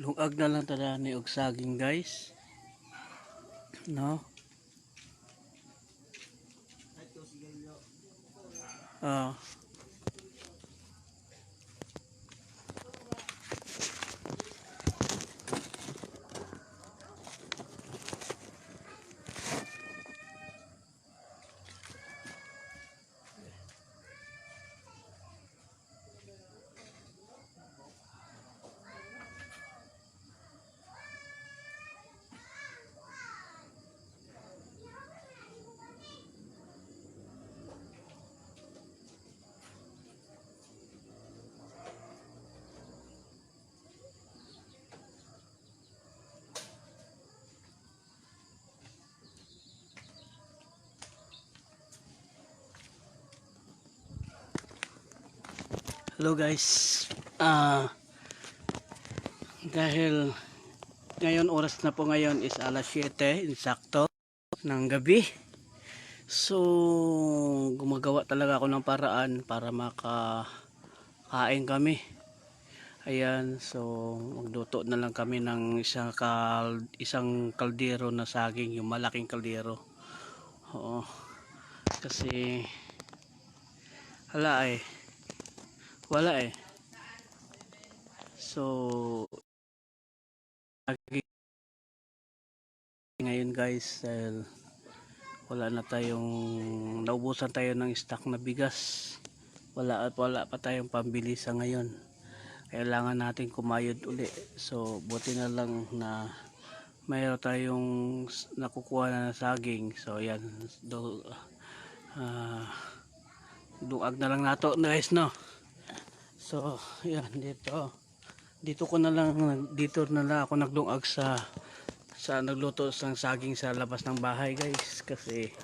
Lungag na lang tada ni og saging guys. No? Ah. Hello guys. Ah dahil ngayon oras na po ngayon is alas 7 insakto ng gabi. So gumagawa talaga ako ng paraan para makakain kami. Ayan, so magluto na lang kami ng isang kal isang kaldero na saging, yung malaking kaldero. Oo. Kasi hala eh wala eh. So, ngayon guys, dahil wala na tayong, naubusan tayo ng stock na bigas. Wala at wala pa tayong pambili sa ngayon. Kailangan natin kumayod uli. So, buti na lang na mayroon tayong nakukuha na na saging. So, yan. Do, ah duag na lang nato guys no. So, yan dito. Dito ko na lang dito na lang ako nagdungag sa sa nagluto ng saging sa labas ng bahay, guys, kasi